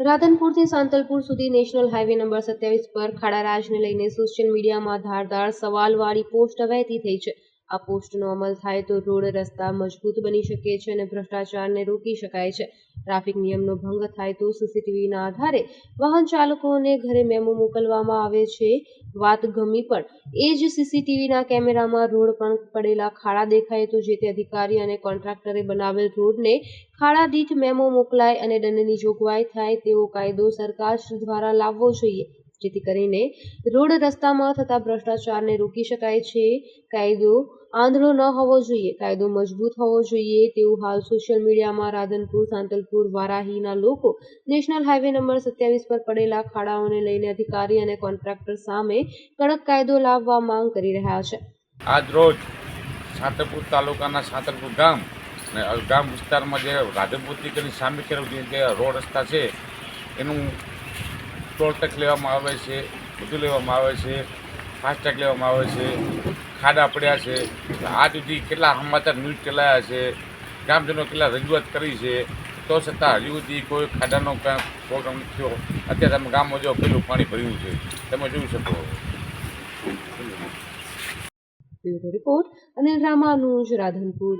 રાધનપુરથી સાંતલપુર સુધી national highway number સત્યાવીસ પર ખાડારાજને લઈને સોશિયલ મીડિયામાં ધારદાર સવાલવાળી પોસ્ટ વહેતી થઈ છે. આ પોસ્ટનો અમલ થાય તો રોડ રસ્તા મજબૂત બની શકે છે અને ભ્રષ્ટાચારને રોકી શકાય છે. ટ્રાફિક નિયમનો ભંગ થાય તો સીસીટીવીના આધારે વાહન ચાલકોને ઘરે મેમો મોકલવામાં આવે છે. વાત ગમી પણ, એ જ સીસીટીવીના કેમેરામાં રોડ પર પડેલા ખાડા દેખાય તો જે તે અધિકારી અને કોન્ટ્રાક્ટરે બનાવેલ રોડને ખાડા દીઠ મેમો મોકલાય અને દંડની જોગવાઈ થાય તેવો કાયદો સરકાર દ્વારા લાવવો જોઈએ. જેથી કરીને રોડ રસ્તામાં થતા ભ્રષ્ટાચારને રોકી શકાય છે. કાયદો આંધળો ન હોવો જોઈએ. કાયદો મજબૂત હોવો જોઈએ. તેવું હાલ સોશિયલ મીડિયામાં રાધનપુર, સાંતલપુર, વારાહીના લોકો નેશનલ હાઈવે નંબર સત્યાવીસ પર પડેલા ખાડાઓને લઈને અધિકારી અને કોન્ટ્રાક્ટર સામે કડક કાયદો લાવવા માંગ કરી રહ્યા છે. આજ રોજ સાંતલપુર તાલુકાના સાંતલપુર ગામ ગામ વિસ્તારમાં જે રાધનપુર સામે રોડ રસ્તા છે, એનું ટોલ ટેક્સ લેવામાં આવે છે, બધું લેવામાં આવે છે ફાસ્ટેગ લેવામાં આવે છે, ખાડા પડ્યા છે. આજ સુધી કેટલા સમાચાર ન્યૂઝ ચલાયા છે ગામજનો કેટલા રજૂઆત કરી છે, તો છતાં હજુ સુધી કોઈ ખાડાનો પ્રોગ્રામ થયો. અત્યારે તમે ગામમાં જો પેલું પાણી ભર્યું છે, તમે જોઈ શકો. રિપોર્ટ અને રામાનુજ રાધનપુર.